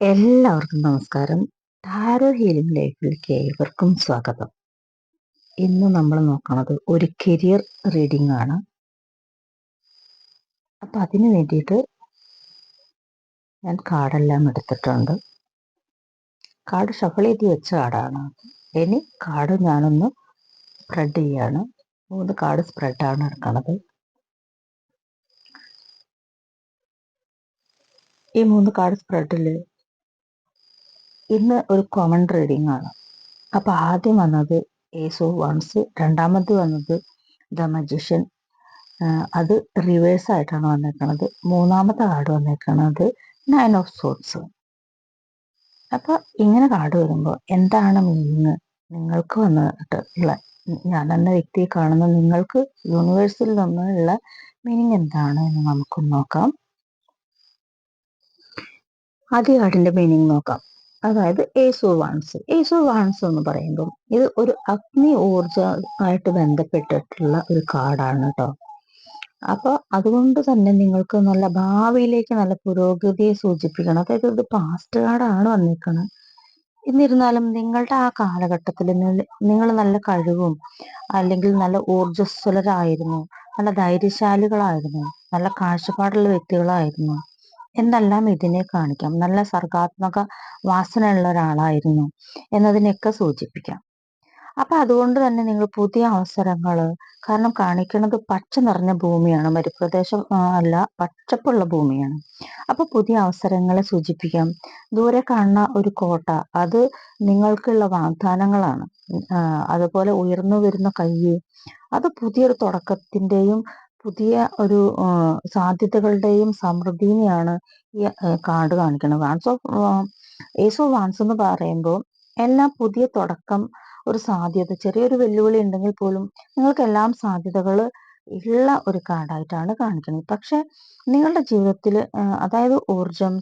എല്ലാവർക്കും നമസ്കാരം. Tarot healing ലൈഫിലേക്ക് ഏവർക്കും സ്വാഗതം. ഇന്ന് നമ്മൾ നോക്കുന്നത് ഒരു കരിയർ റീഡിംഗ് ആണ്. അപ്പം അതിന് വേണ്ടിയിട്ട് ഞാൻ കാർഡെല്ലാം എടുത്തിട്ടുണ്ട്. കാർഡ് ഷഫിൾ ചെയ്ത് വെച്ച കാർഡാണ് ഇനി കാർഡ് ഞാനൊന്ന് സ്പ്രെഡ് ചെയ്യാണ്. മൂന്ന് കാർഡ് സ്പ്രെഡാണ് എടുക്കുന്നത്. ഈ മൂന്ന് കാർഡ് സ്പ്രെഡിൽ ഇന്ന് ഒരു കോമൺ റീഡിംഗ് ആണ്. അപ്പൊ ആദ്യം വന്നത് ഏസു വൺസ് രണ്ടാമത് വന്നത് ദ മജിഷ്യൻ അത് റിവേഴ്സ് ആയിട്ടാണ് വന്നേക്കുന്നത് മൂന്നാമത്തെ കാർഡ് വന്നേക്കുന്നത് നയൻ ഓഫ് സോട്സ് അപ്പൊ ഇങ്ങനെ കാർഡ് വരുമ്പോൾ എന്താണ് മീനിങ് നിങ്ങൾക്ക് വന്നിട്ട് ഉള്ള ഞാൻ എന്ന വ്യക്തിയെ കാണുന്ന നിങ്ങൾക്ക് യൂണിവേഴ്സിൽ നിന്നുള്ള മീനിങ് എന്താണ് എന്ന് നമുക്ക് നോക്കാം. ആദ്യ കാർഡിന്റെ മീനിങ് നോക്കാം. അതായത് ഏസോ വാൺസ് ഏസോ വാൺസ് എന്ന് പറയുമ്പോൾ ഇത് ഒരു അഗ്നി ഊർജമായിട്ട് ബന്ധപ്പെട്ടിട്ടുള്ള ഒരു കാർഡാണ് കേട്ടോ അപ്പൊ അതുകൊണ്ട് തന്നെ നിങ്ങൾക്ക് നല്ല ഭാവിയിലേക്ക് നല്ല പുരോഗതിയെ സൂചിപ്പിക്കണം. അതായത് ഇത് പാസ്റ്റ് കാർഡാണ് വന്നിരിക്കുന്നത് എന്നിരുന്നാലും നിങ്ങളുടെ ആ കാലഘട്ടത്തിൽ നിങ്ങൾ നല്ല കഴിവും അല്ലെങ്കിൽ നല്ല ഊർജസ്വലരായിരുന്നു നല്ല ധൈര്യശാലികളായിരുന്നു നല്ല കാഴ്ചപ്പാടുള്ള വ്യക്തികളായിരുന്നു. എന്നെല്ലാം ഇതിനെ കാണിക്കാം? നല്ല സർഗാത്മക വാസനയുള്ള ഒരാളായിരുന്നു എന്നതിനെയൊക്കെ സൂചിപ്പിക്കാം. അപ്പൊ അതുകൊണ്ട് തന്നെ നിങ്ങൾ പുതിയ അവസരങ്ങൾ കാരണം കാണിക്കുന്നത് പച്ച നിറഞ്ഞ ഭൂമിയാണ് മരുപ്രദേശം അല്ല പച്ചപ്പുള്ള ഭൂമിയാണ്. അപ്പൊ പുതിയ അവസരങ്ങളെ സൂചിപ്പിക്കാം. ദൂരെ കാണുന്ന ഒരു കോട്ട അത് നിങ്ങൾക്കുള്ള വാഗ്ദാനങ്ങളാണ്. അതുപോലെ ഉയർന്നു വരുന്ന കൈ അത് പുതിയൊരു തുടക്കത്തിന്റെയും പുതിയ ഒരു സാധ്യതകളുടെയും സമൃദ്ധിനെയാണ് ഈ കാർഡ് കാണിക്കുന്നത്. Wands of ace of wands എന്ന് പറയുമ്പോൾ എല്ലാം പുതിയ തുടക്കം ഒരു സാധ്യത ചെറിയൊരു വെല്ലുവിളി ഉണ്ടെങ്കിൽ പോലും നിങ്ങൾക്കെല്ലാം സാധ്യതകൾ ഉള്ള ഒരു കാർഡായിട്ടാണ് കാണിക്കുന്നത്. പക്ഷെ നിങ്ങളുടെ ജീവിതത്തിൽ അതായത് ഊർജം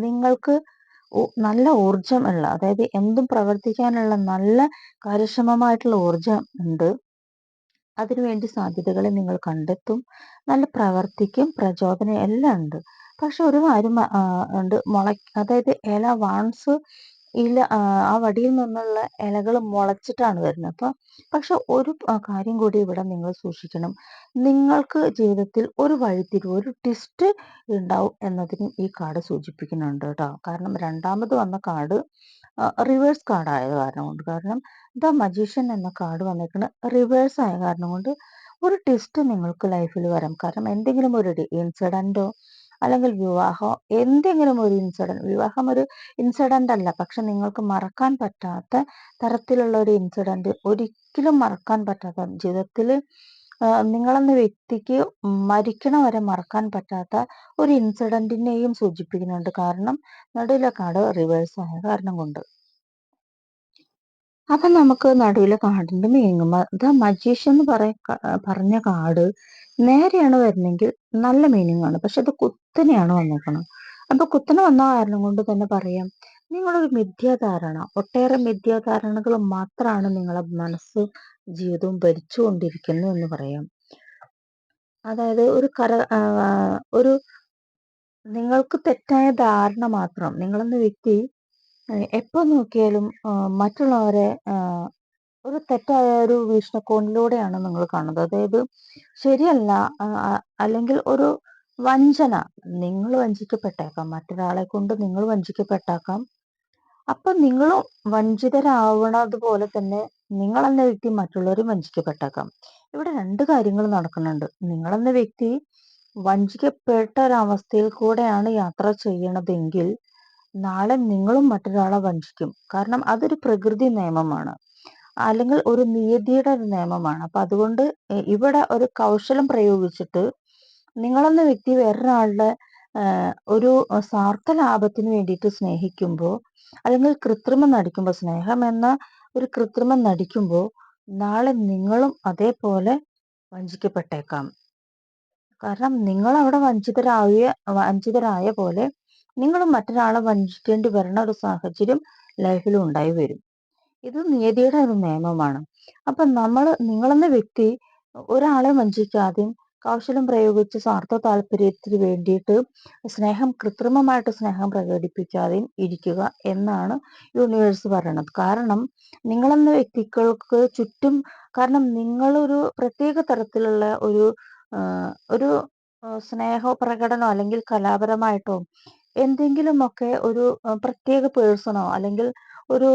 നിങ്ങൾക്ക് നല്ല ഊർജം ഉള്ള അതായത് എന്തും പ്രവർത്തിക്കാനുള്ള നല്ല കാര്യക്ഷമമായിട്ടുള്ള ഊർജം ഉണ്ട്. അതിനുവേണ്ടി സാധ്യതകളെ നിങ്ങൾ കണ്ടെത്തും. നല്ല പ്രവർത്തിക്കും പ്രചോദനം എല്ലാം ഉണ്ട്. പക്ഷെ ഒരു കാര്യം ഉണ്ട്. മുള അതായത് ഇല വാൺസ് ഇല ആ വടിയിൽ നിന്നുള്ള ഇലകൾ മുളച്ചിട്ടാണ് വരുന്നത്. അപ്പൊ പക്ഷെ ഒരു കാര്യം കൂടി ഇവിടെ നിങ്ങൾ സൂക്ഷിക്കണം. നിങ്ങൾക്ക് ജീവിതത്തിൽ ഒരു വഴിത്തിരിവ് ഒരു ട്വിസ്റ്റ് ഉണ്ടാവും എന്നതിന് ഈ കാർഡ് സൂചിപ്പിക്കുന്നുണ്ട് കേട്ടോ. കാരണം രണ്ടാമത് വന്ന കാർഡ് റിവേഴ്സ് കാർഡ് ആയത് കാരണം കൊണ്ട്. കാരണം ദ മജീഷ്യൻ എന്ന കാർഡ് വന്നേക്കുന്നത് റിവേഴ്സ് ആയ കാരണം കൊണ്ട് ഒരു ട്വിസ്റ്റ് നിങ്ങൾക്ക് ലൈഫിൽ വരാം. കാരണം എന്തെങ്കിലും ഒരു ഇൻസിഡന്റോ അല്ലെങ്കിൽ വിവാഹമോ എന്തെങ്കിലും ഒരു ഇൻസിഡന്റ് വിവാഹം ഒരു ഇൻസിഡന്റ് അല്ല. പക്ഷെ നിങ്ങൾക്ക് മറക്കാൻ പറ്റാത്ത തരത്തിലുള്ള ഒരു ഇൻസിഡന്റ് ഒരിക്കലും മറക്കാൻ പറ്റാത്ത ജീവിതത്തിൽ നിങ്ങളെന്ന വ്യക്തിക്ക് മരിക്കണ വരെ മറക്കാൻ പറ്റാത്ത ഒരു ഇൻസിഡന്റിനെയും സൂചിപ്പിക്കുന്നുണ്ട്. കാരണം നടുവിലെ കാർഡ് റിവേഴ്സ് ആയ കാരണം കൊണ്ട്. അപ്പൊ നമുക്ക് നടുവിലെ കാർഡിന്റെ മീനിങ് ദ മജീഷ്യൻ എന്ന് പറയ പറഞ്ഞ കാട് നേരെയാണ് വരുന്നെങ്കിൽ നല്ല മീനിങ് ആണ് പക്ഷെ അത് കുത്തനെയാണ് വന്നേക്കണം അപ്പൊ കുത്തനെ വന്ന കാരണം കൊണ്ട് തന്നെ പറയാം നിങ്ങളൊരു മിഥ്യാധാരണ ഒട്ടേറെ മിഥ്യാധാരണകൾ മാത്രമാണ് നിങ്ങളെ മനസ്സ് ജീവിതവും ഭരിച്ചുകൊണ്ടിരിക്കുന്നു എന്ന് പറയാം. അതായത് ഒരു കര ഒരു നിങ്ങൾക്ക് തെറ്റായ ധാരണ മാത്രം നിങ്ങളെന്ന വ്യക്തി എപ്പോ നോക്കിയാലും മറ്റുള്ളവരെ ഒരു തെറ്റായ ഒരു വീക്ഷണകോണിലൂടെയാണ് നിങ്ങൾ കാണുന്നത്. അതായത് ശരിയല്ല അല്ലെങ്കിൽ ഒരു വഞ്ചന നിങ്ങൾ വഞ്ചിക്കപ്പെട്ടേക്കാം മറ്റൊരാളെ കൊണ്ട് നിങ്ങൾ വഞ്ചിക്കപ്പെട്ടേക്കാം അപ്പൊ നിങ്ങളും വഞ്ചിതരാവണത് പോലെ തന്നെ നിങ്ങളെന്ന വ്യക്തി മറ്റുള്ളവരും വഞ്ചിക്കപ്പെട്ടേക്കാം. ഇവിടെ രണ്ട് കാര്യങ്ങൾ നടക്കുന്നുണ്ട്. നിങ്ങളെന്ന വ്യക്തി വഞ്ചിക്കപ്പെട്ട ഒരവസ്ഥയിൽ കൂടെയാണ് യാത്ര ചെയ്യണതെങ്കിൽ നാളെ നിങ്ങളും മറ്റൊരാളെ വഞ്ചിക്കും. കാരണം അതൊരു പ്രകൃതി നിയമമാണ്. അല്ലെങ്കിൽ ഒരു നിയതിയുടെ ഒരു നിയമമാണ്. അപ്പൊ അതുകൊണ്ട് ഇവിടെ ഒരു കൗശലം പ്രയോഗിച്ചിട്ട് നിങ്ങളെന്ന വ്യക്തി വേറൊരാളുടെ ഒരു സ്വാർത്ഥ ലാഭത്തിന് വേണ്ടിയിട്ട് സ്നേഹിക്കുമ്പോൾ അല്ലെങ്കിൽ കൃത്രിമം നടിക്കുമ്പോൾ സ്നേഹം എന്ന ഒരു കൃത്രിമം നടിക്കുമ്പോൾ നാളെ നിങ്ങളും അതേപോലെ വഞ്ചിക്കപ്പെട്ടേക്കാം. കാരണം നിങ്ങൾ അവിടെ വഞ്ചിതരായ വഞ്ചിതരായ പോലെ നിങ്ങളും മറ്റൊരാളെ വഞ്ചിക്കേണ്ടി വരുന്ന ഒരു സാഹചര്യം ലൈഫിൽ ഉണ്ടായി വരും. ഇത് നിയതിയുടെ ഒരു നിയമമാണ്. അപ്പൊ നമ്മൾ നിങ്ങളെന്ന വ്യക്തി ഒരാളെ വഞ്ചിക്കാതെയും കൗശലം പ്രയോഗിച്ച് സ്വാർത്ഥ താല്പര്യത്തിന് വേണ്ടിയിട്ട് സ്നേഹം കൃത്രിമമായിട്ട് സ്നേഹം പ്രകടിപ്പിക്കാതെയും ഇരിക്കുക എന്നാണ് യൂണിവേഴ്സ് പറയണത്. കാരണം നിങ്ങളെന്ന വ്യക്തികൾക്ക് ചുറ്റും കാരണം നിങ്ങളൊരു പ്രത്യേക തരത്തിലുള്ള ഒരു ഒരു സ്നേഹ പ്രകടനോ അല്ലെങ്കിൽ കലാപരമായിട്ടോ എന്തെങ്കിലുമൊക്കെ ഒരു പ്രത്യേക പേഴ്സണോ അല്ലെങ്കിൽ ഒരു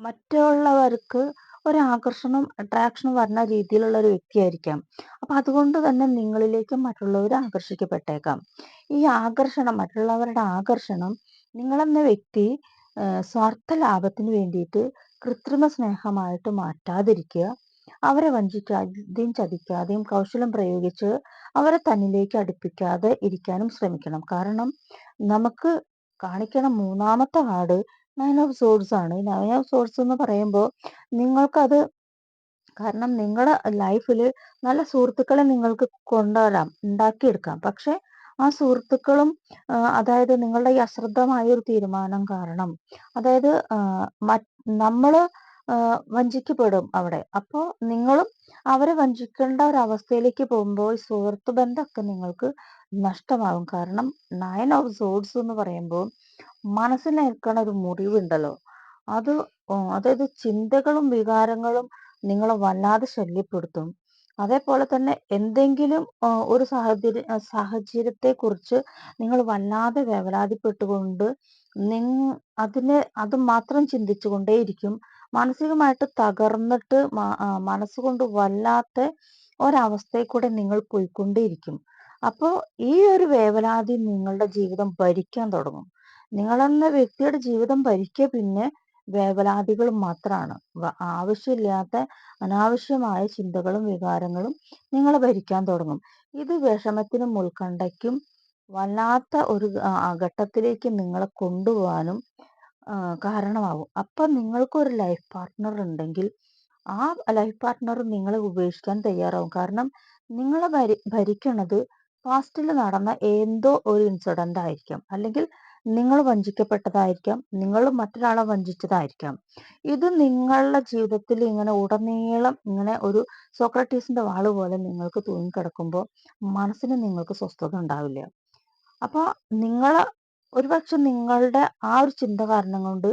മറ്റുള്ളവർക്ക് ഒരു ആകർഷണം അട്രാക്ഷൻ വരുന്ന രീതിയിലുള്ള ഒരു വ്യക്തിയായിരിക്കാം. അപ്പൊ അതുകൊണ്ട് തന്നെ നിങ്ങളിലേക്ക് മറ്റുള്ളവർ ആകർഷിക്കപ്പെട്ടേക്കാം. ഈ ആകർഷണം മറ്റുള്ളവരുടെ ആകർഷണം നിങ്ങളെന്ന വ്യക്തി സ്വാർത്ഥ ലാഭത്തിന് വേണ്ടിയിട്ട് കൃത്രിമ സ്നേഹമായിട്ട് മാറ്റാതിരിക്കുക. അവരെ വഞ്ചിക്കാതെയും ചതിക്കാതെയും കൗശലം പ്രയോഗിച്ച് അവരെ തന്നിലേക്ക് അടുപ്പിക്കാതെ ഇരിക്കാനും ശ്രമിക്കണം. കാരണം നമുക്ക് കാണിക്കണ മൂന്നാമത്തെ കാർഡ് നയൻ ഓഫ് സോഡ്സ് ആണ്. ഈ നയൻ ഓഫ് സോഡ്സ് എന്ന് പറയുമ്പോൾ നിങ്ങൾക്കത് കാരണം നിങ്ങളുടെ ലൈഫിൽ നല്ല സുഹൃത്തുക്കളെ നിങ്ങൾക്ക് കൊണ്ടുവരാം ഉണ്ടാക്കിയെടുക്കാം. പക്ഷെ ആ സുഹൃത്തുക്കളും അതായത് നിങ്ങളുടെ ഈ അശ്രദ്ധമായ ഒരു തീരുമാനം കാരണം അതായത് നമ്മൾ വഞ്ചിക്കപ്പെടും അവിടെ. അപ്പോൾ നിങ്ങളും അവരെ വഞ്ചിക്കേണ്ട ഒരു അവസ്ഥയിലേക്ക് പോകുമ്പോൾ ഈ സുഹൃത്ത് ബന്ധമൊക്കെ നിങ്ങൾക്ക് നഷ്ടമാകും. കാരണം നയൻ ഓഫ് സോഡ്സ് എന്ന് പറയുമ്പോൾ മനസ്സിനേൽക്കണ ഒരു മുറിവുണ്ടല്ലോ. അത് അതായത് ചിന്തകളും വികാരങ്ങളും നിങ്ങളെ വല്ലാതെ ശല്യപ്പെടുത്തും. അതേപോലെ തന്നെ എന്തെങ്കിലും ഒരു സാഹചര്യ സാഹചര്യത്തെ കുറിച്ച് നിങ്ങൾ വല്ലാതെ വേവലാതിപ്പെട്ടുകൊണ്ട് നിങ് അതിനെ അത് മാത്രം ചിന്തിച്ചുകൊണ്ടേയിരിക്കും. മാനസികമായിട്ട് തകർന്നിട്ട് മനസ്സുകൊണ്ട് വല്ലാത്ത ഒരവസ്ഥയിൽ കൂടെ നിങ്ങൾ പോയിക്കൊണ്ടേയിരിക്കും. അപ്പോൾ ഈ ഒരു വേവലാതി നിങ്ങളുടെ ജീവിതം ഭരിക്കാൻ തുടങ്ങും. നിങ്ങളെന്ന വ്യക്തിയുടെ ജീവിതം ഭരിക്കുക പിന്നെ വേവലാതികൾ മാത്രമാണ് ആവശ്യമില്ലാത്ത അനാവശ്യമായ ചിന്തകളും വികാരങ്ങളും നിങ്ങളെ ഭരിക്കാൻ തുടങ്ങും. ഇത് വിഷമത്തിനും ഉത്കണ്ഠയ്ക്കും വല്ലാത്ത ഒരു ഘട്ടത്തിലേക്ക് നിങ്ങളെ കൊണ്ടുപോകാനും കാരണമാവും. നിങ്ങൾക്ക് ഒരു ലൈഫ് പാർട്ട്ണർ ഉണ്ടെങ്കിൽ ആ ലൈഫ് പാർട്ട്ണർ നിങ്ങളെ ഉപേക്ഷിക്കാൻ തയ്യാറാവും. കാരണം നിങ്ങളെ ഭരി ഭരിക്കണത് പാസ്റ്റിൽ നടന്ന എന്തോ ഒരു ഇൻസിഡന്റ് ആയിരിക്കും. അല്ലെങ്കിൽ നിങ്ങൾ വഞ്ചിക്കപ്പെട്ടതായിരിക്കാം. നിങ്ങൾ മറ്റൊരാളെ വഞ്ചിച്ചതായിരിക്കാം. ഇത് നിങ്ങളുടെ ജീവിതത്തിൽ ഇങ്ങനെ ഉടനീളം ഇങ്ങനെ ഒരു സോക്രട്ടീസിന്റെ വാൾ പോലെ നിങ്ങൾക്ക് തൂങ്ങിക്കിടക്കുമ്പോൾ മനസ്സിന് നിങ്ങൾക്ക് സ്വസ്ഥത ഉണ്ടാവില്ല. അപ്പോൾ നിങ്ങൾ ഒരുപക്ഷെ നിങ്ങളുടെ ആ ഒരു ചിന്ത കാരണം കൊണ്ട്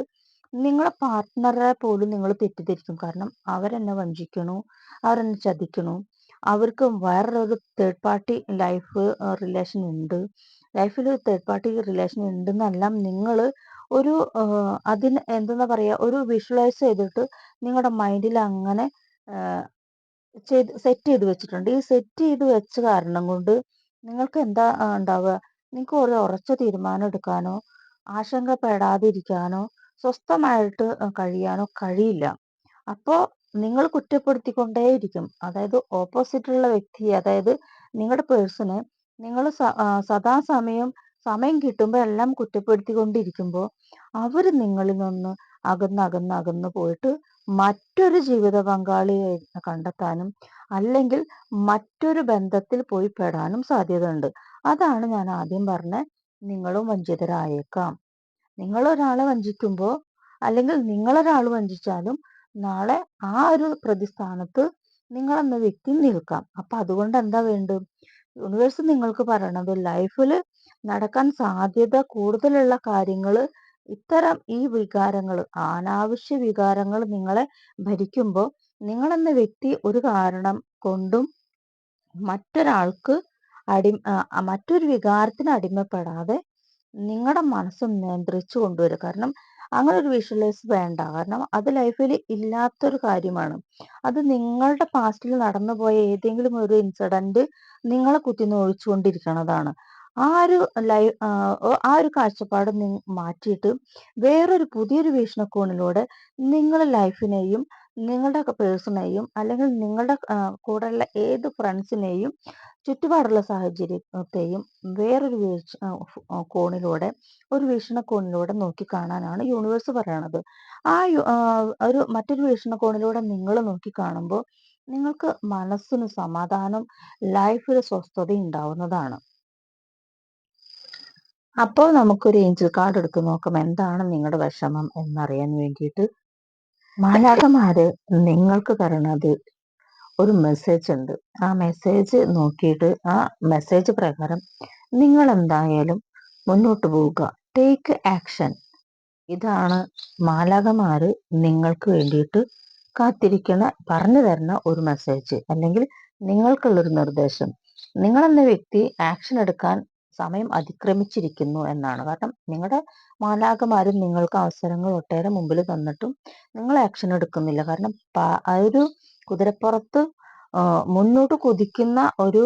നിങ്ങളെ പാർട്ട്ണറെ പോലും നിങ്ങൾ തെറ്റിദ്ധരിക്കും. കാരണം അവരെന്നെ വഞ്ചിക്കണു അവരെന്നെ ചതിക്കണു. അവർക്ക് വേറൊരു തേർഡ് പാർട്ടി ലൈഫ് റിലേഷൻ ഉണ്ട്. ലൈഫിൽ തേർഡ് പാർട്ടി റിലേഷൻ ഉണ്ടെന്നെല്ലാം നിങ്ങൾ ഒരു അതിന് എന്താ പറയുക ഒരു വിഷ്വലൈസ് ചെയ്തിട്ട് നിങ്ങളുടെ മൈൻഡിൽ അങ്ങനെ ചെയ്ത് സെറ്റ് ചെയ്ത് വെച്ചിട്ടുണ്ട്. ഈ സെറ്റ് ചെയ്ത് വെച്ച കാരണം കൊണ്ട് നിങ്ങൾക്ക് എന്താ ഉണ്ടാവുക? നിങ്ങൾക്ക് ഒരു ഉറച്ച തീരുമാനം എടുക്കാനോ ആശങ്കപ്പെടാതിരിക്കാനോ സ്വസ്ഥമായിട്ട് കഴിയാനോ കഴിയില്ല. അപ്പോൾ നിങ്ങൾ കുറ്റപ്പെടുത്തിക്കൊണ്ടേയിരിക്കും. അതായത് ഓപ്പോസിറ്റുള്ള വ്യക്തി അതായത് നിങ്ങളുടെ പേഴ്സണ് നിങ്ങൾ സദാസമയം സമയം കിട്ടുമ്പോൾ എല്ലാം കുറ്റപ്പെടുത്തിക്കൊണ്ടിരിക്കുമ്പോൾ അവർ നിങ്ങളിൽ നിന്ന് അകന്ന് അകന്ന് അകന്ന് പോയിട്ട് മറ്റൊരു ജീവിത പങ്കാളിയെ കണ്ടെത്താനും അല്ലെങ്കിൽ മറ്റൊരു ബന്ധത്തിൽ പോയി പെടാനും സാധ്യതയുണ്ട്. അതാണ് ഞാൻ ആദ്യം പറഞ്ഞ നിങ്ങളും വഞ്ചിതരായേക്കാം. നിങ്ങൾ ഒരാളെ വഞ്ചിക്കുമ്പോൾ അല്ലെങ്കിൽ നിങ്ങളൊരാൾ വഞ്ചിച്ചാലും നാളെ ആ ഒരു പ്രതിസ്ഥാനത്ത് നിങ്ങളെന്ന വ്യക്തി നിൽക്കാം. അപ്പൊ അതുകൊണ്ട് എന്താ വേണ്ടത്? യൂണിവേഴ്സ് നിങ്ങൾക്ക് പറയണത് ലൈഫിൽ നടക്കാൻ സാധ്യത കൂടുതലുള്ള കാര്യങ്ങൾ ഇത്തരം ഈ വികാരങ്ങൾ അനാവശ്യ വികാരങ്ങൾ നിങ്ങളെ ഭരിക്കുമ്പോൾ നിങ്ങളെന്ന വ്യക്തി ഒരു കാരണം കൊണ്ടും മറ്റൊരാൾക്ക് അടി മറ്റൊരു വികാരത്തിന് അടിമപ്പെടാതെ നിങ്ങളുടെ മനസ്സ് നിയന്ത്രിച്ചു കൊണ്ടുവരിക കാരണം അങ്ങനെ ഒരു വിഷ്വലൈസ് വേണ്ട. കാരണം അത് ലൈഫിൽ ഇല്ലാത്തൊരു കാര്യമാണ്. അത് നിങ്ങളുടെ പാസ്റ്റിൽ നടന്നുപോയ ഏതെങ്കിലും ഒരു ഇൻസിഡന്റ് നിങ്ങളെ കുത്തിനൊഴിച്ചുകൊണ്ടിരിക്കുന്നതാണ് ആ ഒരു ലൈ ആ ഒരു കാഴ്ചപ്പാട് മാറ്റിയിട്ട് വേറൊരു പുതിയൊരു വീക്ഷണകോണിലൂടെ നിങ്ങളുടെ ലൈഫിനെയും നിങ്ങളുടെ പേഴ്സണെയും അല്ലെങ്കിൽ നിങ്ങളുടെ കൂടെയുള്ള ഏത് ഫ്രണ്ട്സിനെയും ചുറ്റുപാടുള്ള സാഹചര്യത്തെയും വേറൊരു വീഴ്ച കോണിലൂടെ ഒരു വീക്ഷണകോണിലൂടെ നോക്കി കാണാനാണ് യൂണിവേഴ്സ് പറയണത്. ആ ഒരു മറ്റൊരു വീക്ഷണകോണിലൂടെ നിങ്ങൾ നോക്കി കാണുമ്പോൾ നിങ്ങൾക്ക് മനസ്സിന് സമാധാനം ലൈഫിൽ സ്വസ്ഥത ഉണ്ടാവുന്നതാണ്. അപ്പോൾ നമുക്കൊരു ഏഞ്ചൽ കാർഡ് എടുത്ത് നോക്കാം. എന്താണ് നിങ്ങളുടെ വിഷമം എന്നറിയാൻ വേണ്ടിയിട്ട്. മാലാകമാര് നിങ്ങൾക്ക് തരണത് ഒരു മെസ്സേജ് ഉണ്ട്. ആ മെസ്സേജ് നോക്കിയിട്ട് ആ മെസ്സേജ് പ്രകാരം നിങ്ങൾ എന്തായാലും മുന്നോട്ട് പോവുക. ടേക്ക് ആക്ഷൻ ഇതാണ് മാലാകമാര് നിങ്ങൾക്ക് വേണ്ടിയിട്ട് കാത്തിരിക്കുന്ന പറഞ്ഞു തരുന്ന ഒരു മെസ്സേജ് അല്ലെങ്കിൽ നിങ്ങൾക്കുള്ളൊരു നിർദ്ദേശം. നിങ്ങളെന്ന വ്യക്തി ആക്ഷൻ എടുക്കാൻ സമയം അതിക്രമിച്ചിരിക്കുന്നു എന്നാണ്. കാരണം നിങ്ങളുടെ മാലാകമാരും നിങ്ങൾക്ക് അവസരങ്ങൾ ഒട്ടേറെ മുമ്പിൽ തന്നിട്ടും നിങ്ങൾ ആക്ഷൻ എടുക്കുന്നില്ല. കാരണം ആ ഒരു കുതിരപ്പുറത്ത് മുന്നോട്ട് കുതിക്കുന്ന ഒരു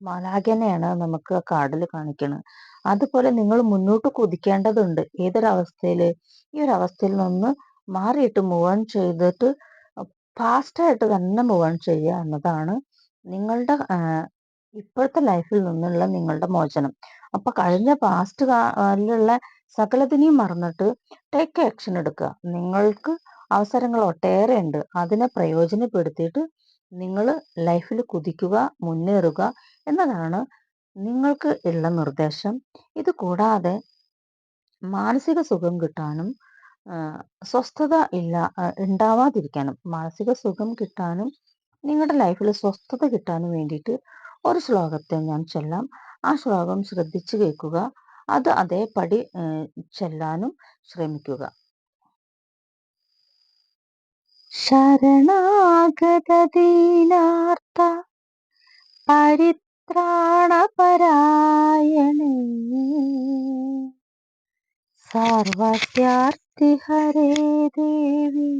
മാലാഖനെയാണ് നമുക്ക് കാർഡിൽ കാണിക്കുന്നത് അതുപോലെ നിങ്ങൾ മുന്നോട്ട് കുതിക്കേണ്ടതുണ്ട്. ഏതൊരവസ്ഥയിൽ ഈ ഒരു അവസ്ഥയിൽ നിന്ന് മാറിയിട്ട് മൂവ് ഓൺ ചെയ്തിട്ട് ഫാസ്റ്റായിട്ട് തന്നെ മൂവ് ഓൺ ചെയ്യുക എന്നതാണ് നിങ്ങളുടെ ഇപ്പോഴത്തെ ലൈഫിൽ നിന്നുള്ള നിങ്ങളുടെ മോചനം. അപ്പൊ കഴിഞ്ഞ പാസ്റ്റ് കാലിലുള്ള സകലതിനെയും മറന്നിട്ട് ടേക്ക് ആക്ഷൻ എടുക്കുക. നിങ്ങൾക്ക് അവസരങ്ങൾ ഒട്ടേറെ ഉണ്ട് അതിനെ പ്രയോജനപ്പെടുത്തിയിട്ട് നിങ്ങൾ ലൈഫിൽ കുതിക്കുക മുന്നേറുക എന്നതാണ് നിങ്ങൾക്ക് ഉള്ള നിർദ്ദേശം. ഇത് കൂടാതെ മാനസിക സുഖം കിട്ടാനും സ്വസ്ഥത ഇല്ല ഉണ്ടാവാതിരിക്കാനും മാനസിക സുഖം കിട്ടാനും നിങ്ങളുടെ ലൈഫിൽ സ്വസ്ഥത കിട്ടാനും വേണ്ടിയിട്ട് ഒരു ശ്ലോകത്തെ ഞാൻ ചൊല്ലാം. ആ ശ്ലോകം ശ്രദ്ധിച്ചു കേൾക്കുക. അത് അതേപടി ചെല്ലാനും ശ്രമിക്കുക. ശരണാഗത ദീനാർത്ഥ പരിത്രാണപരായണേ. സർവത്യാർത്തിഹരേ ദേവി.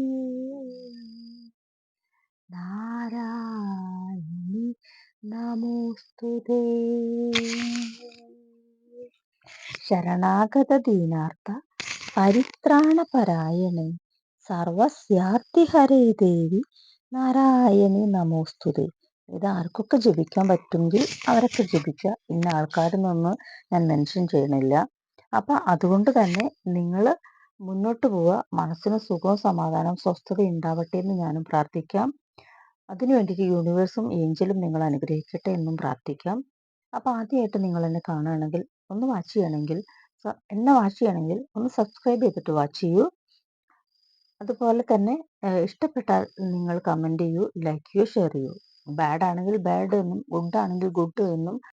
നാരായണി നമോസ്തുതേ ശരണാഗത ദീനാർത്ഥ പരിത്രാണപരായണേ. സർവസ്യാർത്ഥി ഹരേ ദേവി നാരായണി നമോസ്തുതേ ഇത് ആർക്കൊക്കെ ജപിക്കാൻ പറ്റുമെങ്കിൽ അവരൊക്കെ ജപിക്കുക ഇന്ന ആൾക്കാരിൽ നിന്ന് ഞാൻ മെൻഷൻ ചെയ്യണില്ല. അപ്പൊ അതുകൊണ്ട് തന്നെ നിങ്ങൾ മുന്നോട്ട് പോവുക. മനസ്സിന് സുഖവും സമാധാനവും സ്വസ്ഥത ഉണ്ടാവട്ടെ എന്ന് ഞാനും പ്രാർത്ഥിക്കാം. അതിനു വേണ്ടിയിട്ട് യൂണിവേഴ്സും ഏഞ്ചലും നിങ്ങൾ അനുഗ്രഹിക്കട്ടെ എന്നും പ്രാർത്ഥിക്കാം. അപ്പോൾ ആദ്യമായിട്ട് നിങ്ങൾ എന്നെ കാണുകയാണെങ്കിൽ ഒന്ന് വാച്ച് ചെയ്യണമെങ്കിൽ എന്നെ വാച്ച് ചെയ്യണമെങ്കിൽ ഒന്ന് സബ്സ്ക്രൈബ് ചെയ്തിട്ട് വാച്ച് ചെയ്യൂ. അതുപോലെ തന്നെ ഇഷ്ടപ്പെട്ടാൽ നിങ്ങൾ കമന്റ് ചെയ്യൂ ലൈക്ക് ചെയ്യൂ ഷെയർ ചെയ്യൂ. ബാഡ് ആണെങ്കിൽ ബാഡ് എന്നും ഗുഡ് ആണെങ്കിൽ ഗുഡ് എന്നും